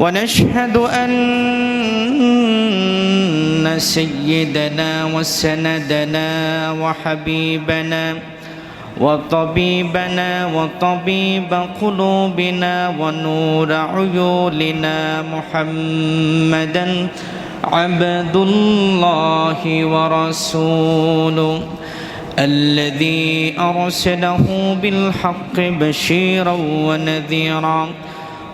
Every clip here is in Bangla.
ونشهد أن سيدنا وسندنا وحبيبنا وطبيبنا وطبيب قلوبنا ونور عيوننا محمدا عبد الله ورسوله الذي أرسله بالحق بشيرا ونذيرا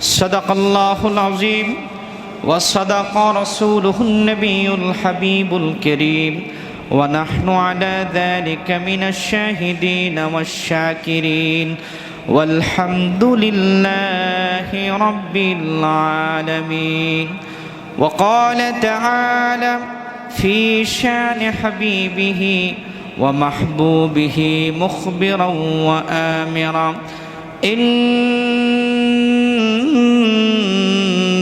صدق الله العظيم وصدق رسوله النبي الحبيب الكريم ونحن على ذلك من الشاهدين والشاكرين والحمد لله رب العالمين وقال تعالى في شان حبيبه ومحبوبه مخبرا وآمرا إن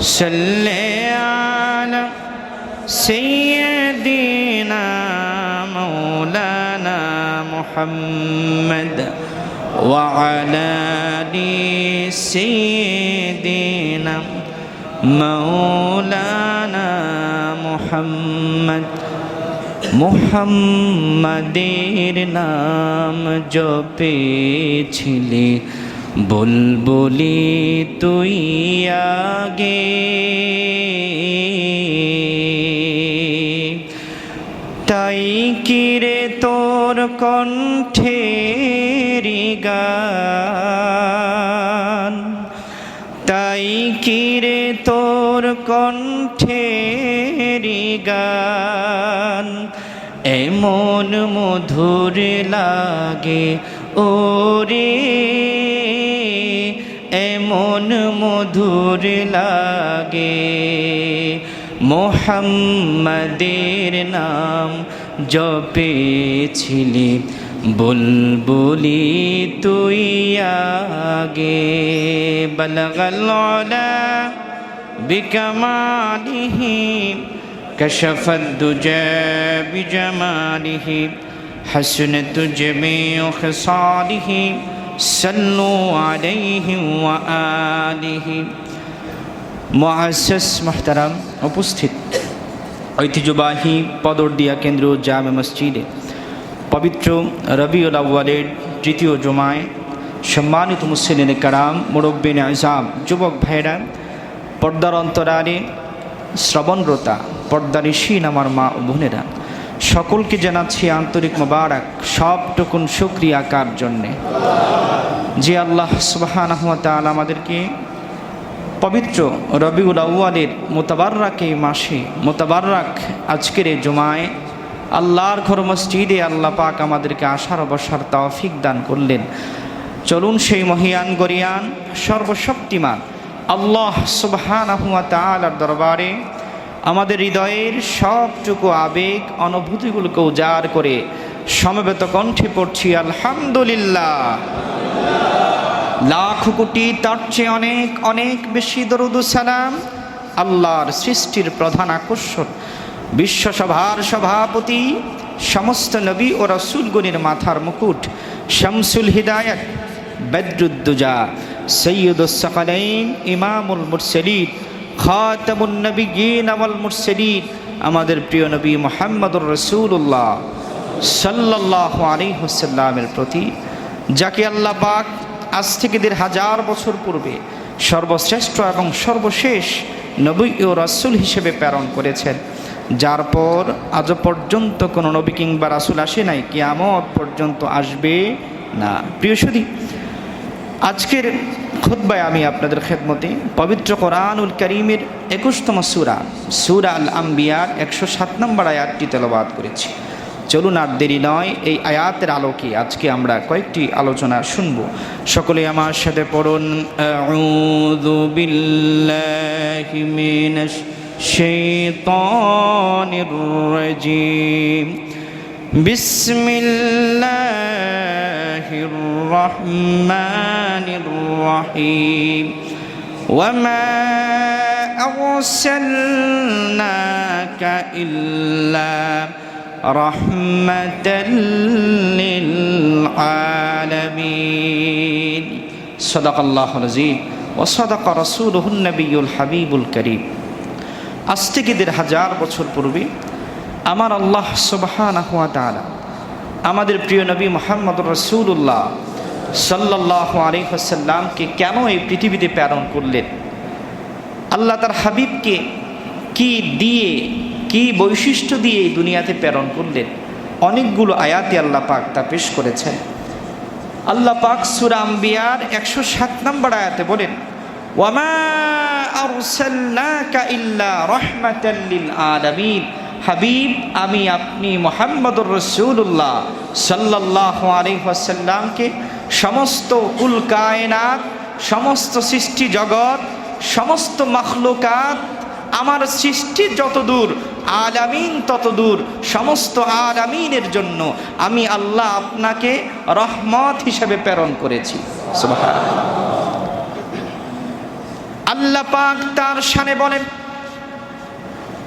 صل على سيدنا مولانا محمد وعلى آل سيدنا مولانا محمد মুহাম্মাদের নাম জপেছিলি বুলবুলি তুই আগে। তাই কিরে তোর কণ্ঠেরি গান? তাই কিরে তোর কণ্ঠেরি গান? এমন মধুর লাগে ওরে। এমন মধুর লাগে মোহাম্মদের নাম জপেছিলি বুলবুলি তুই আগে বলগলা বিকমালিহি كشف الدجى بجماله حسنت جميع خصاله সন্নু আলাইহি ওয়া আলিহি মহাসেস মাহতারাম উপস্থিত। ঐতিহ্যবাহী পদরদিয়া কেন্দ্রীয় জামে মসজিদে পবিত্র রবিউল আউ্বালের তৃতীয় জমায় সম্মানিত মুসলিন কারাম, মুরব্বিন আজাম, যুবক ভাইরা পর্দার অন্তরারে শ্রবণরতা, পর্দার ঋষি নামার মা বোনেরা। সকলকে জানাচ্ছি আন্তরিক মোবারক, সবটুকুন সুক্রিয়াকার জন্যে। যে আল্লাহ সুবাহান আমাদেরকে পবিত্র রবিউল আউ্য়ালের মোতাবাররাক মাসে মোতাবাররাক আজকের এই জমায় আল্লাহর ঘর মসজিদে আল্লাহ পাক আমাদেরকে আশার অবসর তৌফিক দান করলেন। চলুন সেই মহিয়ান গরিয়ান সর্বশক্তিমান আল্লাহ সুবহান তালার দরবারে আমাদের হৃদয়ের সবটুকু আবেগ অনুভূতিগুলোকে উজাড় করে সমবেত কণ্ঠে পড়ছি, আলহামদুলিল্লাহ। লাখ কোটি তার চেয়ে অনেক অনেক বেশি সালাম আল্লাহর সৃষ্টির প্রধান আকর্ষণ। বিশ্বসভার সভাপতি, সমস্ত নবী ও রসুলগণের মাথার মুকুট, শামসুল হিদায়ত, বদরুদ্দুজা সৈয়দুসকালাইন ইমামুল মুরসলিদ মুরসলিদ আমাদের প্রিয় নবী মোহাম্মদুর রসুল্লাহ সাল্লাহ আলী হুসাল্লামের প্রতি, যাকে আল্লাহ পাক আজ থেকে দেড় হাজার বছর পূর্বে সর্বশ্রেষ্ঠ এবং সর্বশেষ নবী ও রাসুল হিসেবে প্রেরণ করেছেন। যার পর আজও পর্যন্ত কোনো নবী কিংবা রাসুল আসে নাই, কিয়ামত পর্যন্ত আসবে না। প্রিয় সুদী আজকের খুদ্বায় আমি আপনাদের খেদমতে, পবিত্র কোরআনুল করিমের একুশতম সুরা সুরা আল আম্বিয়ার একশো সাত নম্বর আয়াতটি তেলবাদ করেছি। চলুন আর দেরি নয়, এই আয়াতের আলোকে আজকে আমরা কয়েকটি আলোচনা শুনব। সকলে আমার সাথে পড়ুন বিসমিল্লাহির রহমানির রহিম وما أرسلناك إلا رحمة للعالمين صدق الله العظيم وصدق رسوله النبي الحبيب الكريم আজ থেকে দেড় হাজার বছর পূর্বে আমার আল্লাহ সুবহানাহু ওয়া আমাদের প্রিয় নবী মোহাম্মদ রসুল্লাহ সাল্লাহ আলিহাসাল্লামকে কেন এই পৃথিবীতে প্রেরণ করলেন? আল্লাহ তার হাবিবকে কি দিয়ে, কি বৈশিষ্ট্য দিয়ে এই দুনিয়াতে প্রেরণ করলেন? অনেকগুলো আয়াতে আল্লাহ পাক তা পেশ করেছেন। আল্লাহ পাক সুরাম বিয়ার একশো সাত নম্বর আয়াতে বলেন ওয়ামা আরসালনাকা ইল্লা রাহমাতাল লিল আলামিন। হাবিব, আমি আপনি মোহাম্মদুর রসুল্লাহ সাল্লাহ আলিহাসাল্লামকে সমস্ত উল কায়নাত, সমস্ত সৃষ্টি জগৎ, সমস্ত মখলুকাত, আমার সৃষ্টি যত দূর আলামিন তত দূর সমস্ত আলামিনের জন্য আমি আল্লাহ আপনাকে রহমত হিসেবে প্রেরণ করেছি। আল্লাহ পাক তার শানে বলেন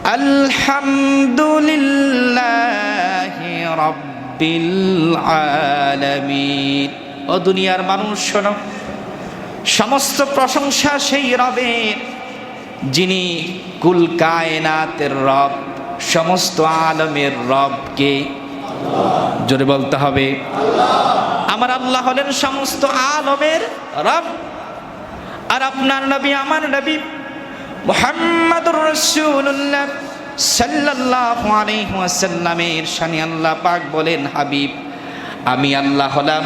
আলহামদুলিল্লাহি রাব্বিল আলামিন। ও দুনিয়ার মানুষ, শোনো। সমস্ত প্রশংসা সেই রবের, যিনি কুল কায়নাতের রব, সমস্ত আলমের রবকে। জোরে বলতে হবে, আমার আল্লাহ হলেন সমস্ত আলমের রব। আর আপনার নবী, আমার নবী মোহাম্মদুর রসুল্লাহ সাল্লাল্লাহু আলাইহি ওয়াসাল্লামের শানে আল্লাহ পাক বলেন, হাবিব, আমি আল্লাহ হলাম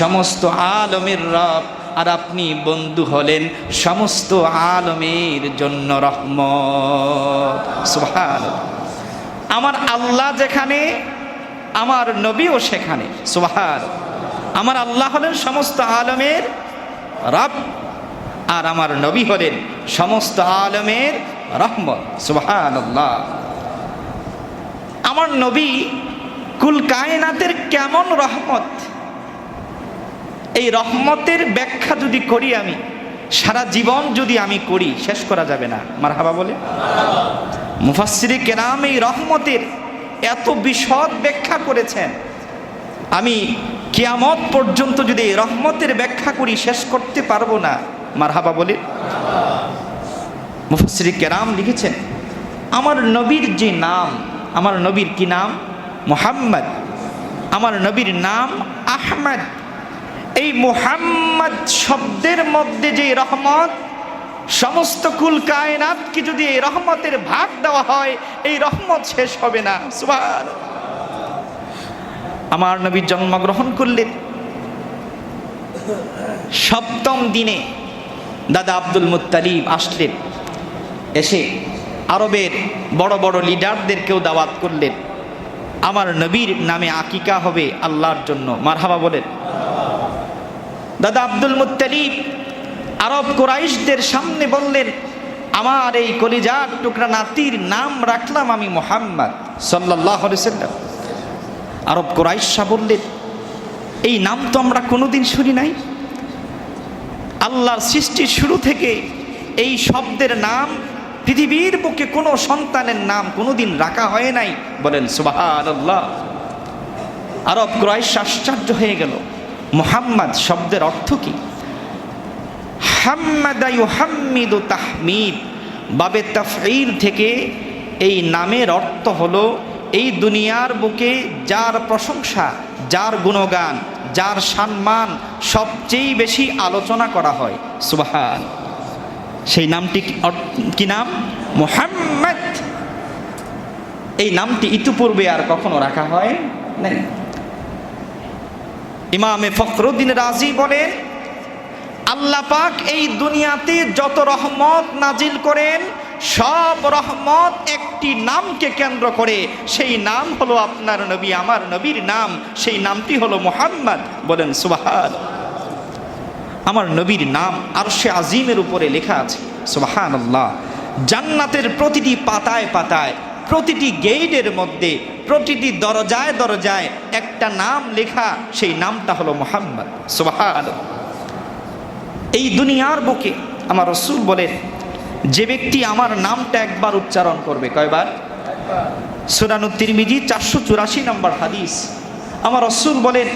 সমস্ত আলমের রব, আর আপনি বন্ধু হলেন সমস্ত আলমের জন্য রহমত। সুবহান আমার আল্লাহ যেখানে, আমার নবীও সেখানে। সুবহান আমার আল্লাহ হলেন সমস্ত আলমের রব। আর আমার নবী হলেন সমস্ত আলমের রহমত সুবহান আমার নবী কুল কায়নাতের কেমন রহমত? এই রহমতের ব্যাখ্যা যদি করি আমি, সারা জীবন যদি আমি করি, শেষ করা যাবে না। মার হাবা বলে। মুফাসিরি কেরাম এই রহমতের এত বিশদ ব্যাখ্যা করেছেন। আমি কিয়ামত পর্যন্ত যদি রহমতের ব্যাখ্যা করি, শেষ করতে পারব না। মার হাবা বলে কেরাম লিখেছেন, আমার নবীর যে নাম, আমার নবীর কি নাম? মোহাম্মদ। আমার নবীর নাম আহমদ। এই মোহাম্মদ শব্দের মধ্যে যে রহমত, সমস্ত কুল কায়নাতকে যদি এই রহমতের ভাগ দেওয়া হয়, এই রহমত শেষ হবে না। সুবহান আমার নবী জন্মগ্রহণ করলেন সপ্তম দিনে। দাদা আব্দুল মুত্তালিব আসলেন। এসে আরবের বড় বড় লিডারদেরকেও দাওয়াত করলেন। আমার নবীর নামে আকিকা হবে আল্লাহর জন্য। মারহাবা বলেন। দাদা আব্দুল মুত্তালিব আরব কোরাইশদের সামনে বললেন, আমার এই কলিজার টুকরা নাতির নাম রাখলাম আমি মোহাম্মদ সাল্লাহ আরব কোরাইশা বললেন, এই নাম তো আমরা কোনোদিন শুনি নাই। আল্লাহর সৃষ্টির শুরু থেকে এই শব্দের নাম পৃথিবীর বুকে কোনো সন্তানের নাম কোনোদিন রাখা হয় নাই। বলেন সুবাহ আল্লাহ আরব ক্রয়েশ আশ্চর্য হয়ে গেল। মোহাম্মদ শব্দের অর্থ কি? হাম্মাদায়ু হাম্মিদু তাহমিদ। বাবে তাফঈর থেকে এই নামের অর্থ হলো, এই দুনিয়ার বুকে যার প্রশংসা, যার গুণগান যার সম্মান সবচেয়ে বেশি আলোচনা করা হয়। সুবাহান। সেই নামটি কি- নাম? মোহাম্মদ। এই নামটি ইতিপূর্বে আর কখনো রাখা হয় নাই। ইমামে ফখরুদ্দিন রাজি বলেন আল্লাহ পাক এই দুনিয়াতে যত রহমত নাজিল করেন সব রহমত একটি নামকে কেন্দ্র করে। সেই নাম হলো আপনার নবী, আমার নবীর নাম। সেই নামটি হলো মোহাম্মদ। বলেন, সুবাহান। আমার নবীর নাম আর সে আজিমের উপরে লেখা আছে সুবাহান আল্লাহ জান্নাতের প্রতিটি পাতায় পাতায়, প্রতিটি গেইটের মধ্যে, প্রতিটি দরজায় দরজায় একটা নাম লেখা, সেই নামটা হলো মোহাম্মদ, সুবাহান। এই দুনিয়ার বুকে আমার রসুল বলেন যে ব্যক্তি আমার নামটা একবার উচ্চারণ করবে, কয়বার? সুরানু তিরমিজি চারশো চুরাশি নম্বর হাদিস। আমার রসুল বলেন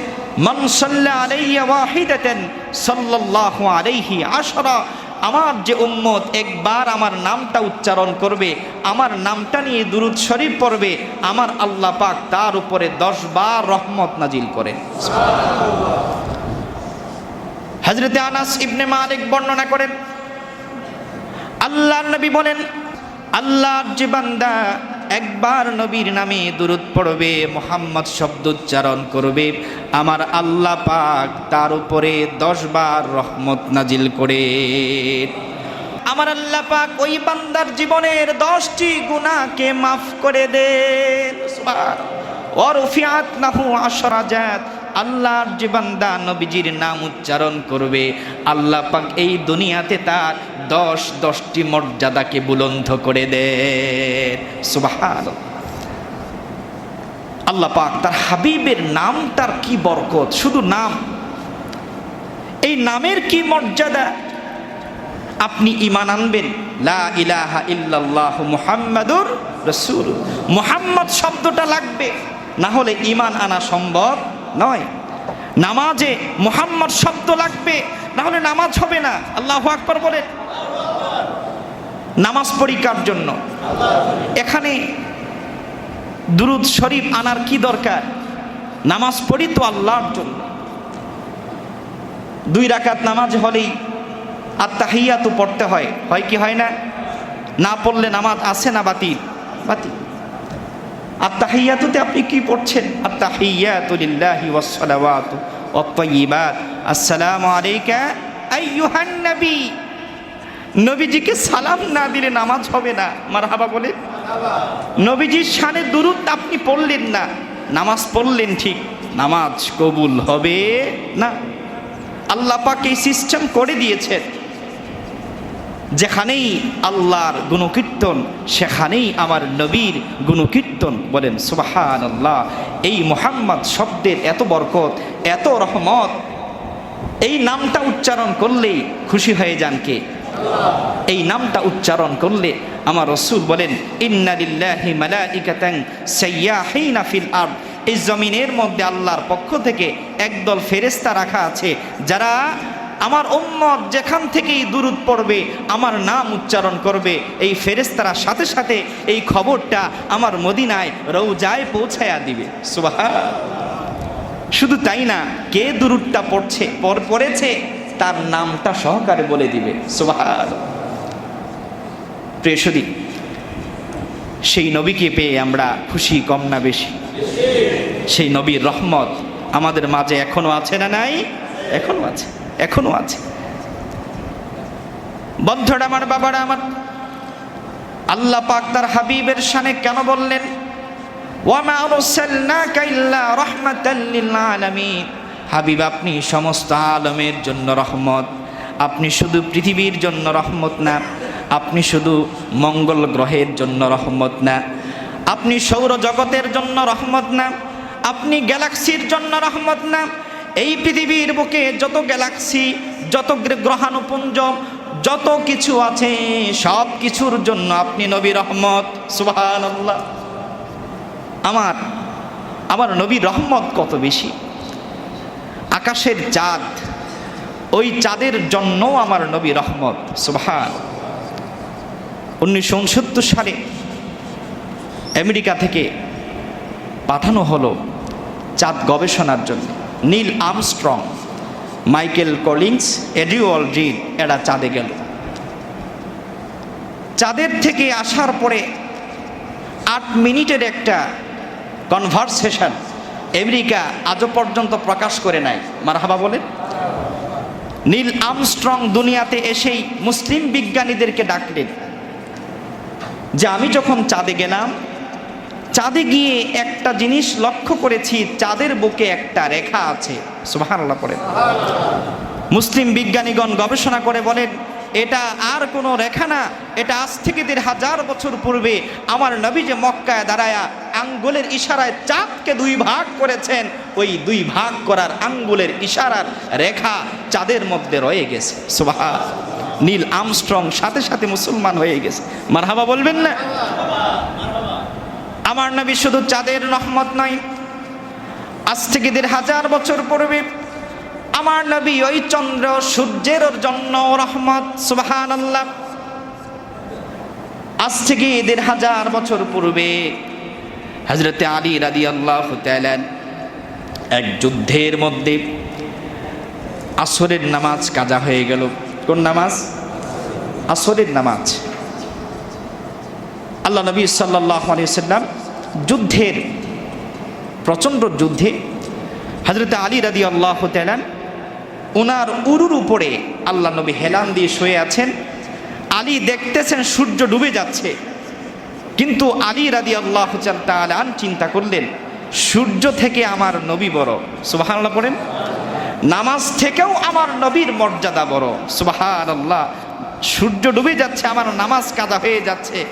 আমার যে উম্মত একবার আমার নামটা উচ্চারণ করবে, আমার নামটা নিয়ে দুরুদ শরীফ পড়বে, আমার আল্লাহ পাক তার উপরে দশ বার রহমত নাজিল করেন। হজরতে আনাস ইবনে মালিক বর্ণনা করেন আল্লাহর নবী বলেন, আল্লাহর যে বান্দা একবার নবীর নামে দুরুদ পড়বে, মোহাম্মদ শব্দ উচ্চারণ করবে, আমার আল্লাহ পাক তার উপরে দশ বার রহমত নাজিল করে। আমার আল্লাহ পাক ওই বান্দার জীবনের দশটি গুণাকে মাফ করে দেন। অরফিয়াত নাহু আশরাজাত আল্লাহর যে বান্দা নবীজির নাম উচ্চারণ করবে, আল্লাহ পাক এই দুনিয়াতে তার দশ, দশটি মর্যাদাকে বুলন্ধ করে দেন আল্লাহ পাক তার হাবিবের নাম, তার কি বরকত? শুধু নাম। এই নামের কি মর্যাদা? আপনি ইমান আনবেন? লা ইলাহা ইল্লাল্লাহ মুহাম্মদ শব্দটা লাগবে, না হলে ইমান আনা সম্ভব নয়। নামাজে মুহাম্মদ শব্দ লাগবে, না হলে নামাজ হবে না। আল্লাহ আকবর বলেন। নামাজ পরীক্ষার জন্য। এখানে দুরুদ শরীফ আনার কি দরকার? নামাজ পড়ি তো আল্লাহর জন্য। দুই রাকাত নামাজ হলেই আর তাহিয়া তো পড়তে হয়। হয় কি হয় না? না পড়লে নামাজ আসে না বাতিল? বাতিল। তাহিয়াতুতে আপনি কি পড়ছেন? আর তাহিয়াতু লিল্লাহি ওয়াস সালাওয়াতু ওয়াত তাইয়িবাত। আসসালামু আলাইকা আইয়ুহান নবী। নবীজিকে সালাম না দিলে নামাজ হবে না। মারহাবা বলে। নবীজির শানে দুরুদ আপনি পড়লেন না। নামাজ পড়লেন ঠিক। নামাজ কবুল হবে না। আল্লাহ পাক এই সিস্টেম করে দিয়েছেন। যেখানেই আল্লাহর গুণকীর্তন, সেখানেই আমার নবীর গুণকীর্তন বলেন সুবাহান আল্লাহ এই মোহাম্মদ শব্দের এত বরকত, এত রহমত, এই নামটা উচ্চারণ করলেই খুশি হয়ে যান কে? এই নামটা উচ্চারণ করলে আমার রসুল বলেন ইন্নালিল্লাহি মালাইকাতান সাইয়াহিনা ফিল আরদ। এই জমিনের মধ্যে আল্লাহর পক্ষ থেকে একদল ফেরেস্তা রাখা আছে, যারা আমার উম্মত যেখান থেকেই দুরুদ পড়বে, আমার নাম উচ্চারণ করবে। এই ফেরেস্তারা সাথে সাথে এই খবরটা আমার মদিনায় রৌজায় পৌঁছায়া দিবে। সুবাহ শুধু তাই না, কে দুরুদটা পড়ছে পড়েছে? তার নামটা সহকারে বলে দিবে সুবাহান প্রিয়সদী সেই নবীকে পেয়ে আমরা খুশি কম না বেশি। সেই নবীর রহমত আমাদের মাঝে এখনও আছে না নাই? এখনও আছে এখনও আছে। বন্ধুরা আমার বাবারা, আমার আল্লাহ পাক তার হাবিবের শানে কেন বললেন ওয়ামা আলামিন? হাবিব, আপনি সমস্ত আলমের জন্য রহমত। আপনি শুধু পৃথিবীর জন্য রহমত না, আপনি শুধু মঙ্গল গ্রহের জন্য রহমত না। আপনি সৌর জগতের জন্য রহমত না, আপনি গ্যালাক্সির জন্য রহমত না। এই পৃথিবীর বুকে যত গ্যালাক্সি, যত গ্রহাণুপুঞ্জ, যত কিছু আছে, সব কিছুর জন্য আপনি নবী রহমত। সুবাহান আমার আমার নবী রহমত কত বেশি? আকাশের চাঁদ, ওই চাঁদের জন্য আমার নবী রহমত, সুবাহান। উনিশশো উনসত্তর সালে আমেরিকা থেকে পাঠানো হলো চাঁদ গবেষণার জন্য। Neil Armstrong, Michael Collins Edwin Aldrin এরা চাঁদে গেল। চাঁদের থেকে আসার পরে আট মিনিটের একটা কনভারসেশন আমেরিকা আজও পর্যন্ত প্রকাশ করে নাই। মারহাবা বলেন। নীল আমস্ট্রং দুনিয়াতে এসেই মুসলিম বিজ্ঞানীদেরকে ডাকলেন। যে আমি যখন চাঁদে গেলাম, চাঁদে গিয়ে একটা জিনিস লক্ষ্য করেছি, চাঁদের বুকে একটা রেখা আছে। সুবহানাল্লাহ পড়েন মুসলিম বিজ্ঞানীগণ গবেষণা করে বলেন, এটা আর কোনো রেখা না। এটা আজ থেকে দেড় হাজার বছর পূর্বে আমার নবী যে মক্কায় দাঁড়ায়া আঙ্গুলের ইশারায় চাঁদকে দুই ভাগ করেছেন। ওই দুই ভাগ করার আঙ্গুলের ইশারার রেখা চাঁদের মধ্যে রয়ে গেছে। সুবাহা নীল আমস্ট্রং সাথে সাথে মুসলমান হয়ে গেছে। মারহাবা বলবেন না? আমার নবী শুধু চাঁদের রহমত নয় আজ থেকে দেড় হাজার বছর পূর্বে আমার নবী ওই চন্দ্র সূর্যের জন্য রহমত সুবাহান আল্লাহ আজ থেকে দেড় হাজার বছর পূর্বে হজরতে আলী রাদি আল্লাহ এক যুদ্ধের মধ্যে আসরের নামাজ কাজা হয়ে গেল। কোন নামাজ? আসরের নামাজ। আল্লাহ নবী সাল্লাহ আলিয়াল্লাম যুদ্ধের, প্রচণ্ড যুদ্ধে হজরত আলী রাদি আল্লাহ তেলান ওনার উরুর উপরে আল্লাহ নবী হেলান দিয়ে শুয়ে আছেন। আলী দেখতেছেন সূর্য ডুবে যাচ্ছে। কিন্তু আলী রাদি আল্লাহ তালান চিন্তা করলেন, সূর্য থেকে আমার নবী বড়। সুবাহান্লাহ পড়েন। নামাজ থেকেও আমার নবীর মর্যাদা বড়। সুবাহান আল্লাহ সূর্য ডুবে যাচ্ছে, আমার নামাজ কাদা হয়ে যাচ্ছে।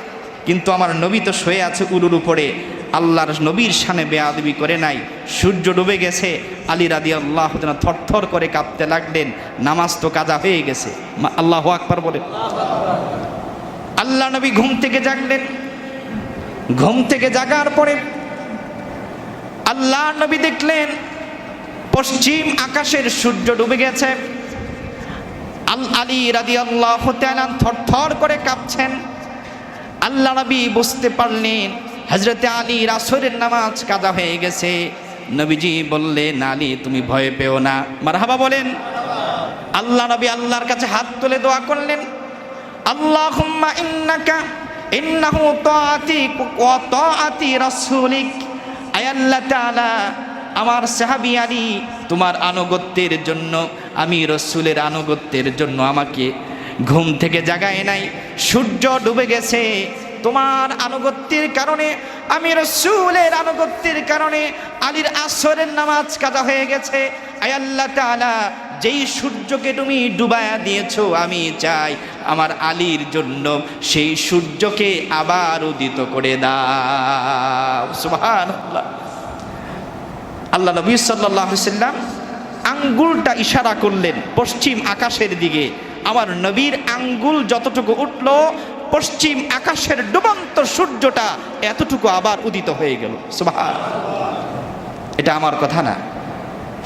কিন্তু আমার নবী তো শুয়ে আছে উরুর উপরে। আল্লাহর নবীর সানে বেয়াদবি করে নাই। সূর্য ডুবে গেছে। আলী রাদি আল্লাহ যেন থরথর করে কাঁপতে লাগলেন। নামাজ তো কাজা হয়ে গেছে। আল্লাহ আকবার বলে আল্লাহ নবী ঘুম থেকে জাগলেন। ঘুম থেকে জাগার পরে আল্লাহ নবী দেখলেন, পশ্চিম আকাশের সূর্য ডুবে গেছে। আল আলী রাদি আল্লাহ থরথর করে কাঁপছেন। আল্লাহ নবী বুঝতে পারলেন হজরতে আলী রাসরের নামাজ কাজা হয়ে গেছে। নবীজি বললেন, আলী তুমি ভয় পেও না। মারহাবা বলেন। আল্লাহ নবী আল্লাহর কাছে হাত তুলে দোয়া করলেন। আল্লাহুম্মা ইন্নাকা ইন্নাহু তাআতি ওয়া তাআতি রাসূলিক। আয় আল্লাহ তাআলা, আমার সাহাবী আলী, তোমার আনুগত্যের জন্য, আমি রসুলের আনুগত্যের জন্য আমাকে ঘুম থেকে জাগায় নাই, সূর্য ডুবে গেছে। তোমার আনুগত্যের কারণে, আমি রসুলের আনুগত্যের কারণে আলীর আসরের নামাজ কাজা হয়ে গেছে। আয় আল্লাহ তাআলা যেই সূর্যকে তুমি ডুবায়া দিয়েছ, আমি চাই আমার আলীর জন্য সেই সূর্যকে আবার উদিত করে দাও। সুবহানাল্লাহ। আল্লাহ নবী সাল্লাহ সাল্লাম আঙ্গুলটা ইশারা করলেন পশ্চিম আকাশের দিকে। আমার নবীর আঙ্গুল যতটুকু উঠল, পশ্চিম আকাশের ডুবন্ত সূর্যটা এতটুকু আবার উদিত হয়ে গেল। সুবহান এটা আমার কথা না।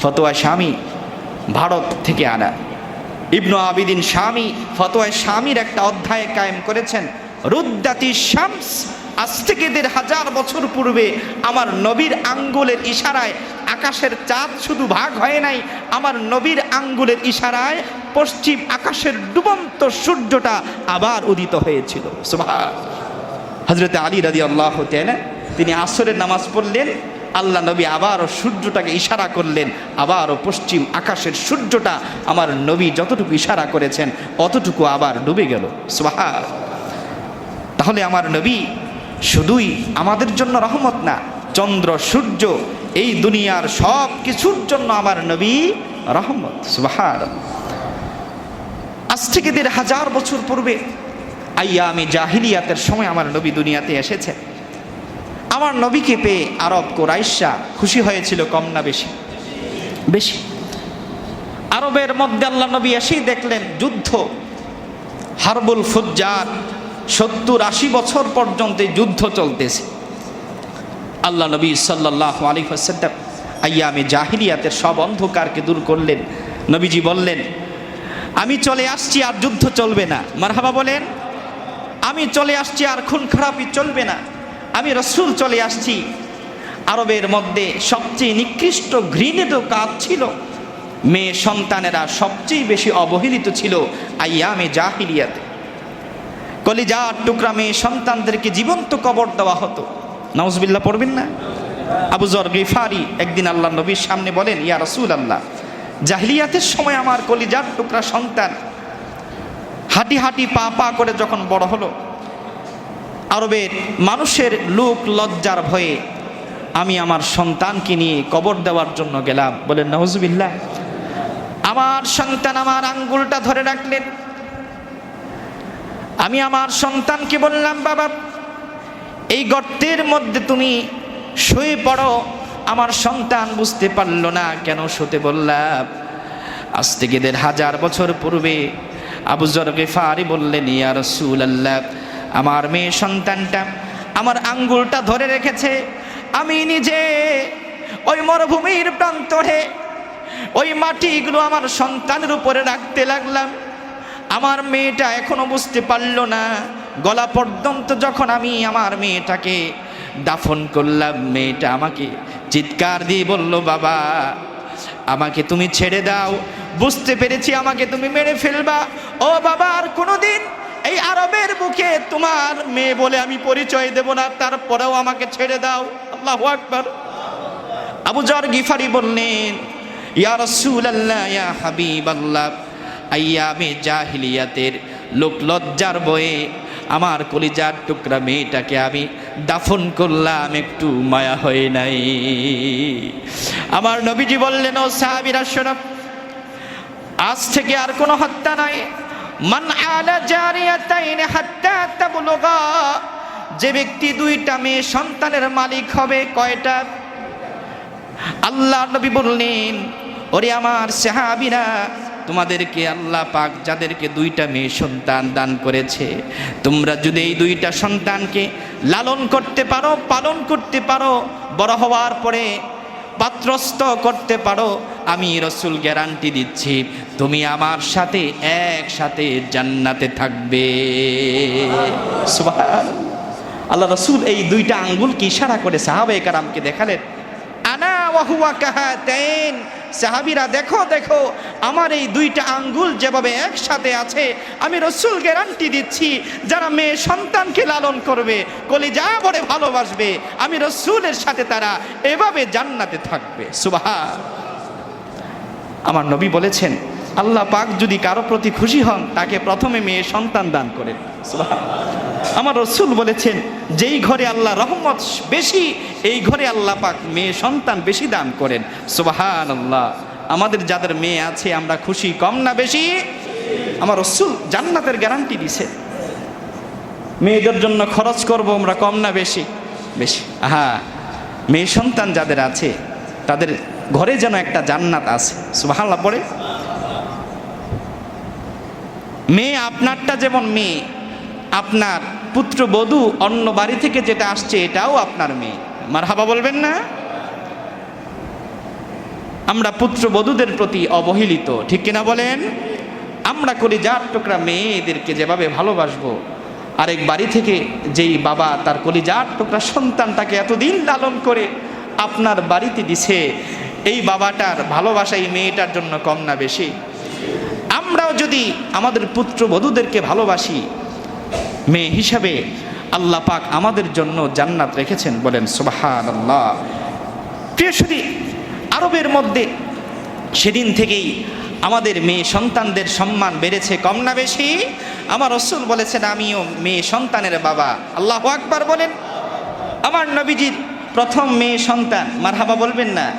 ফতোয়া স্বামী ভারত থেকে আনা। ইবনু আবিদিন স্বামী ফতোয়ায় স্বামীর একটা অধ্যায় কায়েম করেছেন, রুদ্দাতি শামস, আজ থেকে দেড় হাজার বছর পূর্বে আমার নবীর আঙ্গুলের ইশারায় আকাশের চাঁদ শুধু ভাগ হয় নাই, আমার নবীর আঙ্গুলের ইশারায় পশ্চিম আকাশের ডুবন্ত সূর্যটা আবার উদিত হয়েছিল। সুবহান। হজরতে আলী রাদি আল্লাহ তিনি আসরের নামাজ পড়লেন আল্লাহ নবী আবারও সূর্যটাকে ইশারা করলেন, আবারও পশ্চিম আকাশের সূর্যটা আমার নবী যতটুকু ইশারা করেছেন, অতটুকু আবার ডুবে গেল। সুবাহা তাহলে আমার নবী শুধুই আমাদের জন্য রহমত না, চন্দ্র, সূর্য, এই দুনিয়ার সব কিছুর জন্য আমার নবী রহমত। সুবাহার আজ থেকে দেড় হাজার বছর পূর্বে আইয়া আমি জাহিলিয়াতের সময় আমার নবী দুনিয়াতে এসেছেন। আমার নবীকে পেয়ে আরব কোরাইশা খুশি হয়েছিল কম না বেশি। বেশি। আরবের মধ্যে আল্লাহ নবী এসেই দেখলেন যুদ্ধ। হারবুল ফুজ্জার সত্তর আশি বছর পর্যন্ত যুদ্ধ চলতেছে। আল্লাহ নবী সাল্লাহ আলী হাসাল্লাম আইয়ামে জাহিরিয়াতের সব অন্ধকারকে দূর করলেন। নবীজি বললেন আমি চলে আসছি আর যুদ্ধ চলবে না। মারহাবা বলেন আমি চলে আসছি আর খুন খারাপই চলবে না। আমি রসুল চলে আসছি। আরবের মধ্যে সবচেয়ে নিকৃষ্ট ঘৃণিত কাজ ছিল, মেয়ে সন্তানেরা সবচেয়ে বেশি অবহেলিত ছিল আইয়ামে জাহিলিয়াতে। কলিজার টুকরা মেয়ে সন্তানদেরকে জীবন্ত কবর দেওয়া হতো। নওয়াজবিল্লা পড়বেন না? আবু জর গিফারি একদিন আল্লাহ নবীর সামনে বলেন, ইয়া রসুল আল্লাহ জাহিলিয়াতের সময় আমার কলিজার টুকরা সন্তান হাঁটি হাঁটি পা পা করে যখন বড় হলো আরবের মানুষের লোক লজ্জার ভয়ে আমি আমার সন্তানকে নিয়ে কবর দেওয়ার জন্য গেলাম। বলেন নজবিল্লা আমার সন্তান আমার আঙ্গুলটা ধরে রাখলেন। আমি আমার সন্তানকে বললাম, বাবা, এই গর্তের মধ্যে তুমি শুয়ে পড়ো। আমার সন্তান বুঝতে পারল না কেন শুতে বললাম। আজ থেকে দেড় হাজার বছর পূর্বে আবু জরকে ফারি বললেন, ইয়া রসুল আল্লাহ আমার মেয়ে সন্তানটা আমার আঙ্গুলটা ধরে রেখেছে। আমি নিজে ওই মরুভূমির প্রান্তরে ওই মাটিগুলো আমার সন্তানের উপরে রাখতে লাগলাম। আমার মেয়েটা এখনও বুঝতে পারল না। গলা পর্যন্ত যখন আমি আমার মেয়েটাকে দাফন করলাম, মেয়েটা আমাকে চিৎকার দিয়ে বলল, বাবা, আমাকে তুমি ছেড়ে দাও। বুঝতে পেরেছি আমাকে তুমি মেরে ফেলবা। ও বাবা, আর কোনোদিন এই আরবের বুকে তোমার মেয়ে বলে আমি পরিচয় দেব না, তারপরেও আমাকে ছেড়ে দাও। আল্লাহ আকবার। আবু জর গিফারি বললেন, ইয়া রসুল আল্লাহ ইয়া হাবিব আল্লাহ আইয়ামে জাহিলিয়াতের লোক লজ্জার বয়ে আমার কলিজার টুকরা মেয়েটাকে আমি দাফন করলাম, একটু মায়া হয় নাই। আমার নবীজি বললেন, ও সাহাবিরা শোনব আজ থেকে আর কোনো হত্যা নাই। মান আলা জারিয়াতাইন হাত্তা তাবলুগা। যে ব্যক্তি দুইটা মেয়ে সন্তানের মালিক হবে, কয়টা? আল্লাহ নবী বললেন, ওরে আমার সাহাবিরা, তোমাদেরকে আল্লাহ পাক যাদেরকে দুইটা মেয়ে সন্তান দান করেছে, তোমরা যদি এই দুইটা সন্তানকে লালন করতে পারো, পালন করতে পারো, বড় হওয়ার পরে পাত্রস্থ করতে পারো, আমি রসুল গ্যারান্টি দিচ্ছি, তুমি আমার সাথে একসাথে জান্নাতে থাকবে। আল্লাহ রসুল এই দুইটা আঙ্গুল কি ইশারা করে সাহাবে কারামকে দেখালেন? আনা কাহাতেন সাহাবিরা, দেখো দেখো, আমার এই দুইটা আঙ্গুল যেভাবে একসাথে আছে, আমি রসুল গ্যারান্টি দিচ্ছি, যারা মেয়ে সন্তানকে লালন করবে কলি যা বলে ভালোবাসবে, আমি রসুলের সাথে তারা এভাবে জান্নাতে থাকবে। সুবাহা আমার নবী বলেছেন, আল্লাহ পাক যদি কারও প্রতি খুশি হন, তাকে প্রথমে মেয়ে সন্তান দান করেন। সুবহানাল্লাহ। আমার রসুল বলেছেন, যেই ঘরে আল্লাহ রহমত বেশি, এই ঘরে আল্লাহ পাক মেয়ে সন্তান বেশি দান করেন। সুবাহান আল্লাহ আমাদের যাদের মেয়ে আছে, আমরা খুশি কম না বেশি? আমার রসুল জান্নাতের গ্যারান্টি দিছে। মেয়েদের জন্য খরচ করব আমরা কম না বেশি? বেশি। হ্যাঁ মেয়ে সন্তান যাদের আছে, তাদের ঘরে যেন একটা জান্নাত আছে। সুবাহাল্লাহ পড়ে মেয়ে আপনারটা যেমন মেয়ে আপনার পুত্রবধূ অন্য বাড়ি থেকে যেটা আসছে, এটাও আপনার মেয়ে। মার হাবা বলবেন না? আমরা পুত্রবধূদের প্রতি অবহেলিত, ঠিক কিনা বলেন? আমরা করি যার টুকরা মেয়েদেরকে যেভাবে ভালোবাসবো, আরেক বাড়ি থেকে যেই বাবা তার কলিজার টুকরা সন্তানটাকে এতদিন লালন করে আপনার বাড়িতে দিছে, এই বাবাটার ভালোবাসা এই মেয়েটার জন্য কম না বেশি। আমরাও যদি আমাদের পুত্রবধূদেরকে ভালোবাসি মেয়ে হিসাবে আল্লাহ পাক আমাদের জন্য জান্নাত রেখেছেন বলেন সুবাহান আল্লাহ প্রিয় শুধু আরবের মধ্যে সেদিন থেকেই আমাদের মেয়ে সন্তানদের সম্মান বেড়েছে, কম না বেশি? আমার রসুল বলেছেন, আমিও মেয়ে সন্তানের বাবা। আল্লাহ আকবার বলেন, আমার নবীজির প্রথম মেয়ে সন্তান, মারহাবা বলবেন না,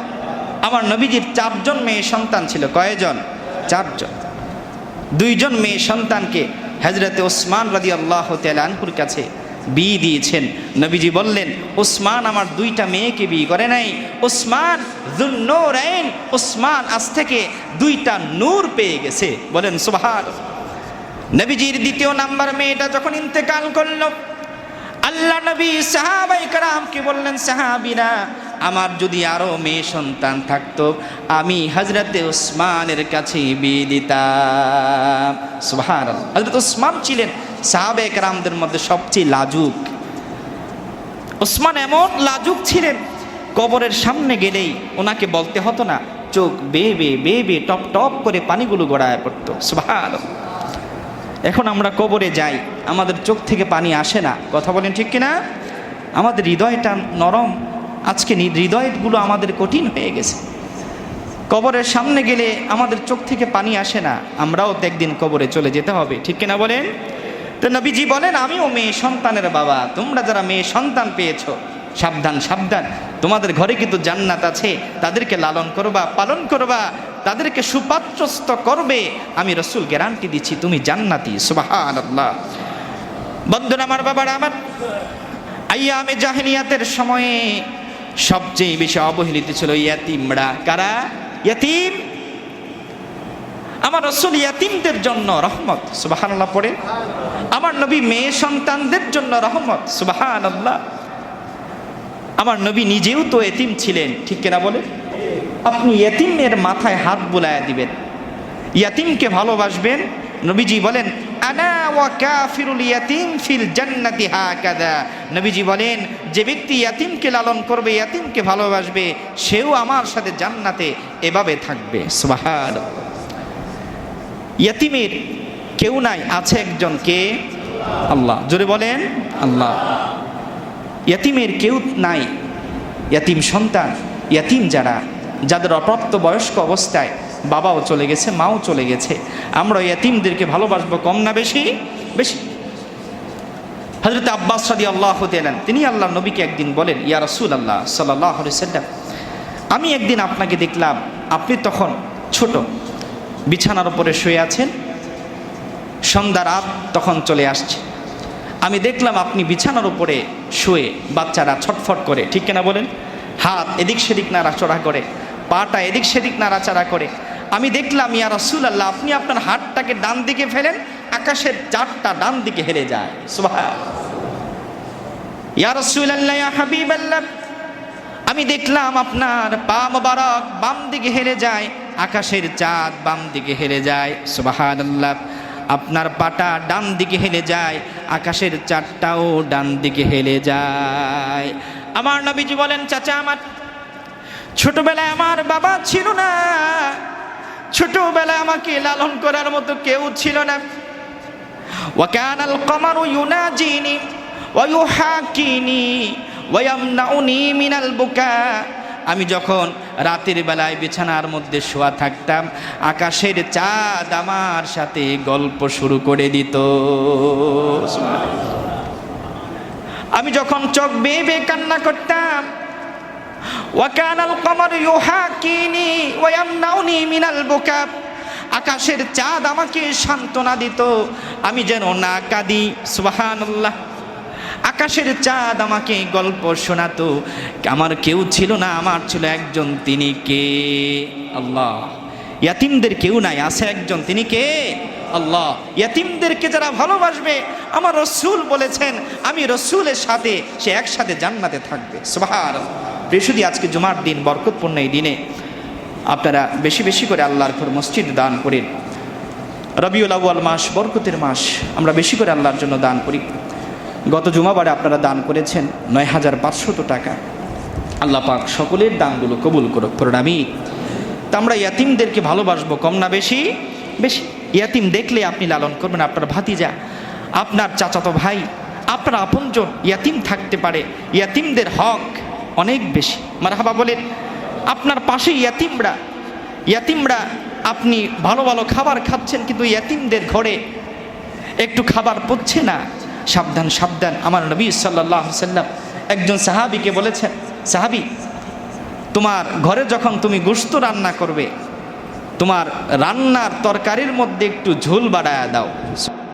আমার নবীজির চারজন মেয়ে সন্তান ছিল, কয়জন? চারজন। দুইজন মেয়ে সন্তানকে হজরতে ওসমান রাজি আল্লাহ আনহুর কাছে বিয়ে দিয়েছেন। নবীজি বললেন, ওসমান আমার দুইটা মেয়েকে বিয়ে করে নাই। ওসমান জুন্নোরাইন ওসমান আজ থেকে দুইটা নূর পেয়ে গেছে। বলেন সুবহান নবীজির দ্বিতীয় নাম্বার মেয়েটা যখন ইন্তেকাল করল, আল্লাহ নবী সাহাবাই কারামকে বললেন, সাহাবিরা আমার যদি আরও মেয়ে সন্তান থাকতো, আমি হজরতে ওসমানের কাছে বিয়ে দিতাম। হজরত ওসমান ছিলেন সাহাবে রামদের মধ্যে সবচেয়ে লাজুক। ওসমান এমন লাজুক ছিলেন, কবরের সামনে গেলেই ওনাকে বলতে হতো না, চোখ বে বে বে বে টপ টপ করে পানিগুলো গড়ায় পড়তো। সুভার এখন আমরা কবরে যাই, আমাদের চোখ থেকে পানি আসে না। কথা বলেন ঠিক কিনা? আমাদের হৃদয়টা নরম আজকে হৃদয়গুলো আমাদের কঠিন হয়ে গেছে। কবরের সামনে গেলে আমাদের চোখ থেকে পানি আসে না, আমরাও তো একদিন কবরে চলে যেতে হবে, ঠিক কিনা বলেন? তো নবীজি বলেন, আমিও মেয়ে সন্তানের বাবা, তোমরা যারা মেয়ে সন্তান পেয়েছ, সাবধান সাবধান। তোমাদের ঘরে কিন্তু জান্নাত আছে, তাদেরকে লালন করবা, পালন করবা, তাদেরকে সুপাত্রস্ত করবে। আমি রসুল গ্যারান্টি দিচ্ছি, তুমি জান্নাতি সুবাহান আল্লাহ বন্ধুরা, আমার বাবার, আমার আইয়া আমি জাহিনিয়াতের সময়ে সবচেয়ে বেশি অবহেলিত ছিল ইয়াতিমরা। কারা? ইয়াতিম? আমার রসুল ইয়াতিমদের জন্য রহমত সুবাহান আল্লাহ পড়ে। আমার নবী মেয়ে সন্তানদের জন্য রহমত সুবাহান আল্লাহ আমার নবী নিজেও তো এতিম ছিলেন, ঠিক কিনা বলে? আপনি ইয়াতিমের মাথায় হাত বুলায়া দিবেন। ইয়াতিমকে ভালোবাসবেন, নবীজি বলেন আনা ওয়া কাফিরুল ইয়াতিম ফিল জান্নাতি হাকাদা। নবীজি বলেন, যে ব্যক্তি ইয়াতিমকে লালন করবে, ইয়াতিমকে ভালোবাসবে, সেও আমার সাথে জান্নাতে এভাবে থাকবে। সুবহান। ইয়াতিমের কেউ নাই, আছে একজন কে? আল্লাহ। জোরে বলেন, আল্লাহ। ইয়াতিমের কেউ নাই। ইয়াতিম সন্তান, ইয়াতিম যারা, যাদের অপ্রাপ্ত বয়স্ক অবস্থায় বাবাও চলে গেছে, মাও চলে গেছে। আমরা ইয়াতিমদেরকে ভালোবাসবো কম না বেশি? বেশি। হজরত আব্বাস সাদি আল্লাহ এলেন তিনি আল্লাহ নবীকে একদিন বলেন, ইয়া রসুল আল্লাহ সাল্লাহ সাল্লাম আমি একদিন আপনাকে দেখলাম, আপনি তখন ছোট, বিছানার উপরে শুয়ে আছেন, সন্ধ্যা রাত তখন চলে আসছে। আমি দেখলাম আপনি বিছানার উপরে শুয়ে, বাচ্চারা ছটফট করে, ঠিক কিনা বলেন? হাত এদিক সেদিক নাড়াচড়া করে, পাটা এদিক সেদিক নাড়াচাড়া করে আমি দেখলাম, ইয়া রসুল আল্লাহ আপনি আপনার হাতটাকে ডান দিকে ফেলেন, আকাশের চারটা ডান দিকে হেরে যায়। ইয়া রসুল আল্লাহ হাবিব আল্লাহ আমি দেখলাম, আপনার পা মোবারক বাম দিকে হেরে যায়, আকাশের চাঁদ বাম দিকে হেরে যায়। সুবাহান আল্লাহ আপনার পাটা ডান দিকে হেলে যায়, আকাশের চারটাও ডান দিকে হেলে যায়। আমার নবীজি বলেন, চাচা, আমার ছোটবেলায় আমার বাবা ছিল না। ছোটবেলায় আমাকে লালন করার মতো কেউ ছিল না وكان القمر يناجيني ويحاكيني ويمنعني من البكاء আমি যখন রাতের বেলায় বিছানার মধ্যে শোয়া থাকতাম আকাশের চাঁদ আমার সাথে গল্প শুরু করে দিত আমি যখন চোখ বেয়ে বেয়ে কান্না করতাম মিনাল আকাশের চাঁদ আমাকে সান্ত্বনা দিত, আমি যেন না কাঁদি, সুবহানাল্লাহ। আকাশের চাঁদ আমাকে গল্প শোনাতো, আমার কেউ ছিল না, আমার ছিল একজন, তিনি কে? আল্লাহ। ইয়াতিমদের কেউ নাই, আছে একজন, তিনি কে? আল্লাহ ইয়াতিমদেরকে যারা ভালোবাসবে, আমার রসুল বলেছেন, আমি রসুলের সাথে, সে একসাথে জান্নাতে থাকবে। সুবাহার বৃহস্পতি আজকে জুমার দিন, বরকতপূর্ণ এই দিনে। আপনারা বেশি বেশি করে আল্লাহর ঘর মসজিদ দান করেন। রবিউল আউয়াল মাস, বরকতের মাস, আমরা বেশি করে আল্লাহর জন্য দান করি। গত জুমাবারে আপনারা দান করেছেন নয় হাজার পাঁচশত টাকা। আল্লাহ পাক সকলের দানগুলো কবুল করুক প্রণামী তা আমরা ইয়াতিমদেরকে ভালোবাসবো, কম না বেশি? বেশি। ইয়াতিম দেখলে আপনি লালন করবেন, আপনার ভাতিজা, আপনার চাচাতো ভাই, আপনার আপনজন ইয়াতিম থাকতে পারে। ইয়াতিমদের হক অনেক বেশি। মারহাবা বলেন, আপনার পাশে ইয়াতিমরা ইয়াতিমরা আপনি ভালো ভালো খাবার খাচ্ছেন, কিন্তু ইয়াতিমদের ঘরে একটু খাবার পড়ছে না। সাবধান সাবধান। আমার নবী সাল্লাহ সাল্লাম একজন সাহাবিকে বলেছেন, সাহাবি, তোমার ঘরে যখন তুমি গোস্ত রান্না করবে তোমার রান্নার তরকারির মধ্যে একটু ঝোল বাড়ায় দাও।